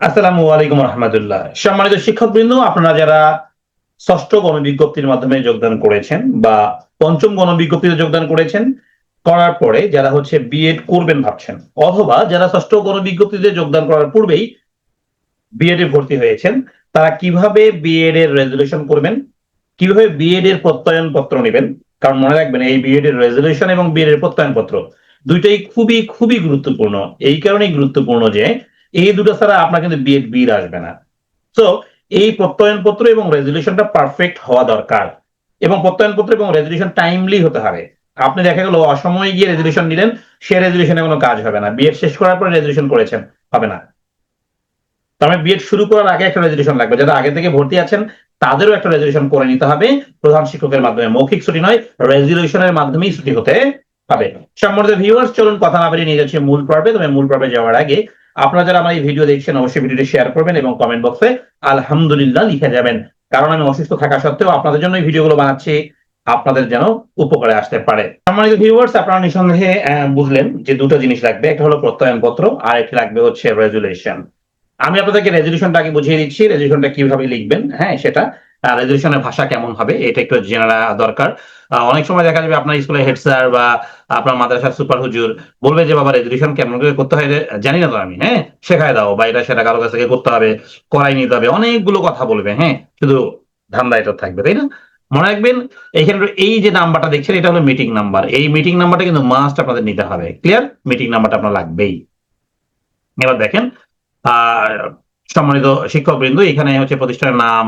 আসসালামু আলাইকুম রহমতুল্লাহ। সম্মানিত শিক্ষকবৃন্দ, আপনারা যারা ষষ্ঠ গণবিজ্ঞপ্তির মাধ্যমে যোগদান করেছেন বা পঞ্চম গণবিজ্ঞপ্তিতে যোগদান করেছেন, করার পরে যারা হচ্ছে বিএড করবেন ভাবছেন, অথবা যারা ষষ্ঠ গণবিজ্ঞপ্তিতে যোগদান করার পূর্বেই বিএড এ ভর্তি হয়েছেন, তারা কীভাবে বিএড এর রেজলিউশন করবেন, কীভাবে বিএড এর প্রত্যয়ন পত্র নেবেন, কারণ মনে রাখবেন এই বিএড এর রেজলিউশন এবং বিএড এর প্রত্যয়ন পত্র দুইটাই খুবই খুবই গুরুত্বপূর্ণ। এই কারণেই গুরুত্বপূর্ণ যে এই দুটো ছাড়া আপনার কিন্তু বিএড বির আসবে না। তো এই প্রত্যয়নপত্র এবং রেজলিউশনটা পারফেক্ট হওয়া দরকার। এবং প্রত্যয়নপত্র এবং রেজলিউশন টাইমলি হতে হবে। আপনি দেখা গেল অসময়ে গিয়ে রেজলিউশন নিলেন, সে রেজলিউশনে কোনো কাজ হবে না। বিএড শেষ করার পরে রেজলিউশন করেছেন, হবে না। মানে বিএড শুরু করার আগে একটা রেজলিউশন লাগবে। যারা আগে থেকে ভর্তি আছেন, তাদেরও একটা রেজুলেশন করে নিতে হবে। প্রধান শিক্ষকের মাধ্যমে মৌখিক ছুটি নয় রেজলিউশনের মাধ্যমেই ছুটি হতে হবে। সম্মানিত ভিউয়ার্স চলুন কথা না বেরিয়ে নিয়ে যাচ্ছি মূল পর্বে। তবে মূল পর্বে যাওয়ার আগে আপনারা যারা আমার এই ভিডিও দেখছেন, অবশ্যই ভিডিওটি শেয়ার করবেন এবং কমেন্ট বক্সে আলহামদুলিল্লাহ লিখে যাবেন। কারণ আমি অসুস্থ থাকা সত্ত্বেও আপনাদের জন্য এই ভিডিওগুলো বানাচ্ছি, আপনাদের যেন উপকারে আসতে পারে। সম্মানিত ভিউয়ার্স আপনারা নিঃসন্দেহে বুঝলেন যে দুটো জিনিস লাগবে। একটা হলো প্রত্যয়নপত্র আর একটি লাগবে হচ্ছে রেজুলেশন আমি আপনাদেরকে রেজলিউশনটা আগে বুঝিয়ে দিচ্ছি। রেজলিউশনটা কীভাবে লিখবেন? হ্যাঁ সেটা রেজলিউশনের ভাষা কেমন হবে, এটা একটু জেনে নেওয়া দরকার অনেক সময় দেখা যাবে আপনার স্কুলের হেড স্যার বা আপনার মাদ্রাসার সুপার হুজুর বলবে যে, বাবা রেজলিউশন কেমন করে করতে হয় জানি না তো আমি হ্যাঁ? শেখায় দাও, বা এটা সেটা কারও কাছ থেকে করতে হবে করাই নিতে হবে, অনেকগুলো কথা বলবে হ্যাঁ? শুধু ধান্দা এটা থাকবে, তাই না? মনে রাখবেন, এখানে এই যে নাম্বারটা দেখছেন, এটা হলো মিটিং নাম্বার এই মিটিং নাম্বারটা কিন্তু মাস্ট আপনাদের নিতে হবে। ক্লিয়ার মিটিং নাম্বারটা আপনার লাগবেই। এবার দেখেন সম্মানিত শিক্ষকবৃন্দ, এখানে হচ্ছে প্রতিষ্ঠানের নাম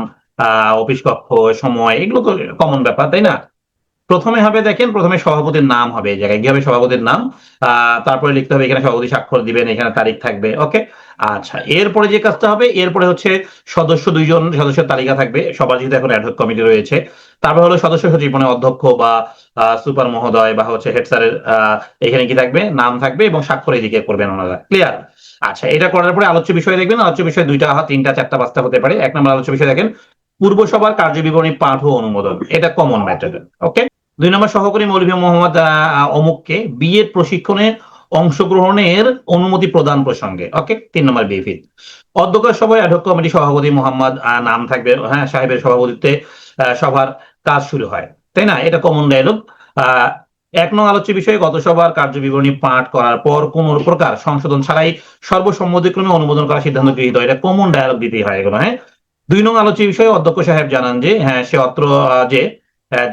অফিস কক্ষ, সময়, এগুলো তো কমন ব্যাপার, তাই না? প্রথমে হবে দেখেন, প্রথমে সভাপতির নাম হবে এই জায়গায়। কি হবে সভাপতির নাম? তারপরে লিখতে হবে, এখানে সভাপতি স্বাক্ষর দিবেন, এখানে তারিখ থাকবে, ওকে? আচ্ছা এরপরে যে কাজটা হবে, এরপরে হচ্ছে সদস্য দুইজন, সদস্যের তালিকা থাকবে। সবার যেহেতু এখন অ্যাডহক কমিটি রয়েছে, তারপর হলো সদস্য সচিব মানে অধ্যক্ষ বা সুপার মহোদয় বা হচ্ছে হেড স্যারের এখানে কি থাকবে? নাম থাকবে এবং স্বাক্ষর এদিকে করবেন ওনারা। ক্লিয়ার আচ্ছা এটা করার পরে আলোচ্য বিষয় দেখবেন। আলোচ্য বিষয় দুইটা, তিনটা, চারটা, পাঁচটা হতে পারে। এক নম্বর আলোচ্য বিষয় দেখেন পূর্বসভার কার্যবিবরণী পাঠ ও অনুমোদন। এটা কমন ম্যাটার ওকে দুই নম্বর সহকারী মৌলভী মোহাম্মদ অমুককে বিএড প্রশিক্ষণে অংশগ্রহণের অনুমতি প্রদান প্রসঙ্গে ওকে তিন নম্বর বিএফি অধ্যক্ষ সভায় অধ্যক্ষ কমিটি সভাপতি মোহাম্মদ নাম থাকবে হ্যাঁ সাহেবের সভাপতিত্বে সভার কাজ শুরু হয়, তাই না? এটা কমন ডায়লগ এক নং আলোচ্য বিষয়ে গত সভার কার্যবিবরণী পাঠ করার পর কোন প্রকার সংশোধন ছাড়াই সর্বসম্মতিক্রমে অনুমোদন করার সিদ্ধান্ত গৃহীত। এটা কমন ডায়ালগ দিতেই হয় এগুলো হ্যাঁ? দুই নং আলোচ্য বিষয়ে অধ্যক্ষ সাহেব জানান যে হ্যাঁ সে অত্র যে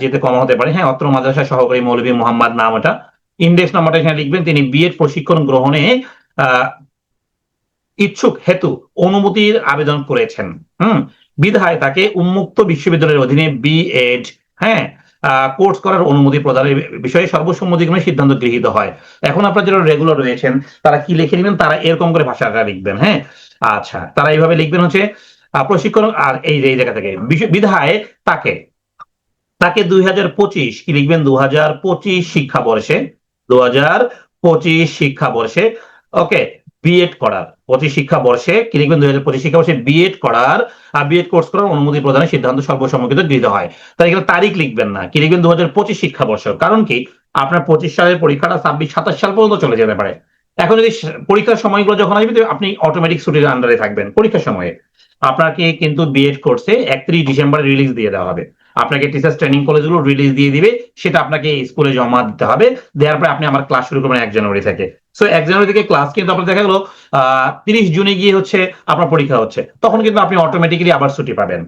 যেতে কম হতে পারে। হ্যাঁ অত্র মাদ্রাসা সহকারী মৌলভী মোহাম্মদ নাম ওটা। ইন্ডেক্স নাম্বারটা এখানে লিখবেন। তিনি বিএড প্রশিক্ষণ গ্রহণে ইচ্ছুক হেতু অনুমতির আবেদন করেছেন। হুম, বিধায় তাকে উন্মুক্ত বিশ্ববিদ্যালয়ের অধীনে বিএড হ্যাঁ কোর্স করার অনুমতি প্রদানের বিষয়ে সর্বসম্মতিক্রমে সিদ্ধান্ত গৃহীত হয়। এখন আপনারা যারা রেগুলার রয়েছেন, তারা কি লিখে নেবেন? তারা এরকম করে ভাষাটা লিখবেন। হ্যাঁ আচ্ছা তারা এইভাবে লিখবেন হচ্ছে প্রশিক্ষণ আর এই যে জায়গা থেকে বিধায় তাকে তাকে দুই হাজার পঁচিশ, কি লিখবেন? দু হাজার পঁচিশ শিক্ষাবর্ষে দু হাজার পঁচিশ শিক্ষাবর্ষে, ওকে বিএড করার, পঁচিশ শিক্ষাবর্ষে, কি লিখবেন? দুই হাজার পঁচিশ শিক্ষাবর্ষে বিএড করার, আর বিএড কোর্স করার অনুমতি প্রদানের সিদ্ধান্ত সর্বসম্মতিত গৃহীত হয়। তাই এখানে তারিখ লিখবেন না, কি লিখবেন? দু হাজার পঁচিশ শিক্ষাবর্ষ, কারণ কি? আপনার পঁচিশ সালের পরীক্ষাটা ছাব্বিশ, সাতাশ সাল পর্যন্ত চলে যেতে পারে। এখন যদি পরীক্ষার সময়গুলো যখন আসবে আপনি অটোমেটিক ছুটির আন্ডারে থাকবেন, পরীক্ষার সময়ে। আপনাকে কিন্তু বিএড কোর্সে একত্রিশ ডিসেম্বর রিলিজ দিয়ে দেওয়া হবে। আপনাকে টিচার্স ট্রেনিং কলেজগুলো রিলিজ দিয়ে দিবে, সেটা আপনাকে স্কুলে জমা দিতে হবে। দেওয়ার পরে আপনি আমার ক্লাস শুরু করবেন এক জানুয়ারি থেকে। সো এক জানুয়ারি থেকে ক্লাস কিন্তু আপনার দেখা গেলো তিরিশ জুনে গিয়ে হচ্ছে আপনার পরীক্ষা হচ্ছে। তখন কিন্তু আপনি অটোমেটিক্যালি আবার ছুটি পাবেন।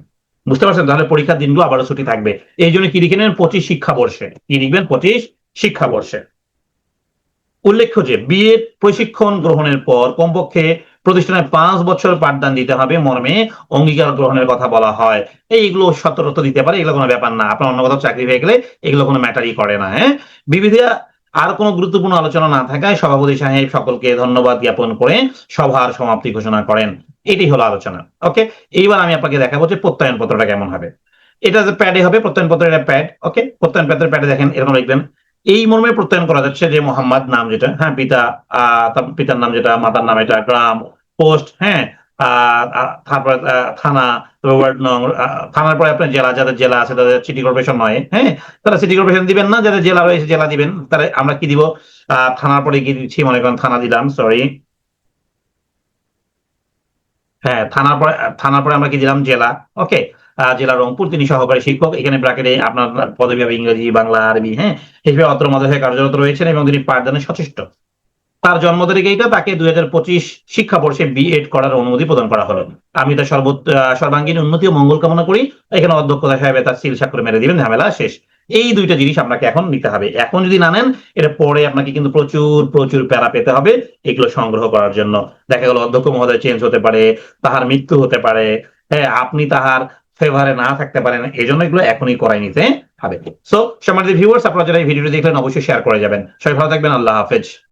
বুঝতে পারছেন? তাহলে পরীক্ষার দিনগুলো আবারও ছুটি থাকবে। এই জন্য কি লিখে নেবেন? পঁচিশ শিক্ষাবর্ষে কি লিখবেন? পঁচিশ শিক্ষাবর্ষে উল্লেখ্য যে বিএড প্রশিক্ষণ গ্রহণের পর কমপক্ষে প্রতিষ্ঠানে পাঁচ বছর পাঠদান দিতে হবে মর্মে অঙ্গীকার গ্রহণের কথা বলা হয়। এইগুলো সতর্কতা দিতে পারে, এগুলো কোনো ব্যাপার না। আপনার অন্য কোথাও চাকরি হয়ে গেলে এগুলো কোনো ম্যাটারই করে না হ্যাঁ? বিবিধ আর কোনো গুরুত্বপূর্ণ আলোচনা না থাকায় সভাপতি সাহেব সকলকে ধন্যবাদ জ্ঞাপন করে সভার সমাপ্তি ঘোষণা করেন। এটি হলো আলোচনা, ওকে? এইবার আমি আপনাকে দেখাবো যে প্রত্যয়ন পত্রটা কেমন হবে। এটা যে প্যাডে হবে প্রত্যয়ন পত্রের এটা প্যাড, ওকে? প্রত্যয়ন পত্রের প্যাডে দেখেন, এরকম লিখবেন। এই মর্মে প্রত্যয়ন করা যাচ্ছে যে মোহাম্মদ নাম যেটা হ্যাঁ পিতা পিতার নাম যেটা, মাতার নাম এটা, গ্রাম পোস্ট হ্যাঁ তারপর থানা থানার পরে আপনার জেলা, যাদের জেলা আছে, তাদের সিটি কর্পোরেশন নয় হ্যাঁ? তারা সিটি কর্পোরেশন দিবেন না, যাদের জেলা রয়েছে, জেলা দিবেন। তারা আমরা কি দিব? থানার পরে কি দিচ্ছি, মনে করেন থানা দিলাম সরি হ্যাঁ থানার পরে থানার পরে আমরা কি দিলাম? জেলা, ওকে। জেলা রংপুর, তিনি সহকারী শিক্ষক, এখানে ব্র্যাকেটে আপনার পদবি হবে ইংরেজি, বাংলা, আরবি হ্যাঁ? হিসেবে অত্র মাদ্রাসায় কার্যরত রয়েছেন এবং তিনি পাঠদানে সচেষ্ট। তার জন্ম তারিখ এইটা, তাকে দুই হাজার পঁচিশ শিক্ষাবর্ষে বিএড করার অনুমতি প্রদান করা হলো। আমি তার সর্ব সর্বাঙ্গীন উন্নতি ও মঙ্গল কামনা করি। এখানে অধ্যক্ষতা সাহেবে তার সিল স্বাক্ষর মেরে দিবেন, ঝামেলা শেষ। এই দুইটা জিনিস আপনাকে এখন নিতে হবে। এখন যদি না নেন এটা পরে আপনাকে কিন্তু প্রচুর প্রচুর প্যারা পেতে হবে। এগুলো সংগ্রহ করার জন্য। দেখা গেল অধ্যক্ষ মহোদয় চেঞ্জ হতে পারে, তাহার মৃত্যু হতে পারে। হ্যাঁ আপনি তাহার ফেভারে না থাকতে পারেন এই জন্য এগুলো এখনই করাই নিতে হবে। সো সম্মানিত ভিউয়ার্স আপনারা যারা এই ভিডিওটি দেখলেন, অবশ্যই শেয়ার করে যাবেন। সবাই ভালো থাকবেন, আল্লাহ হাফেজ।